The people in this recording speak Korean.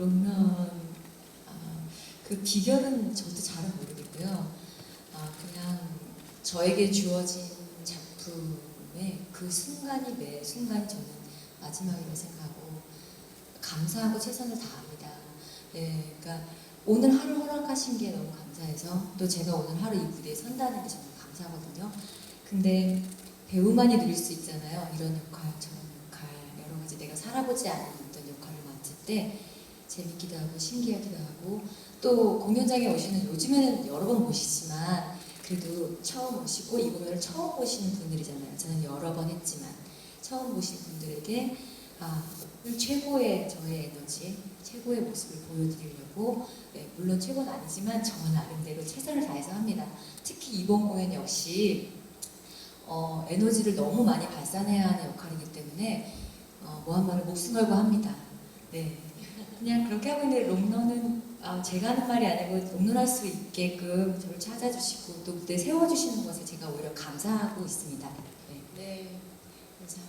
롱런 아, 그 비결은 저도 잘은 모르겠고요. 아, 그냥 저에게 주어진 작품의 그 순간이 매 순간 저는 마지막이라고 생각하고 감사하고 최선을 다합니다. 네, 그러니까 오늘 하루 허락하신 게 너무 감사해서 또 제가 오늘 하루 이 무대에 선다는 게 정말 감사하거든요. 근데 배우만이 누릴 수 있잖아요. 이런 역할, 저런 역할, 여러 가지 내가 살아보지 않은 어떤 역할을 맡을 때 재밌기도 하고 신기하기도 하고 또 공연장에 오시는 요즘에는 여러 번 보시지만 그래도 처음 오시고 이 공연을 처음 보시는 분들이잖아요. 저는 여러 번 했지만 처음 보신 분들에게 아, 최고의 저의 에너지, 최고의 모습을 보여드리려고 네, 물론 최고는 아니지만 저 나름대로 최선을 다해서 합니다. 특히 이번 공연 역시 어, 에너지를 너무 많이 발산해야 하는 역할이기 때문에 어, 뭐 한마를 목숨 걸고 합니다. 네, 그냥 그렇게 하고 있는데 롱런은 아, 제가 하는 말이 아니고 롱런할 수 있게끔 저를 찾아주시고 또 무대 세워주시는 것에 제가 오히려 감사하고 있습니다. 네, 네, 감사합니다.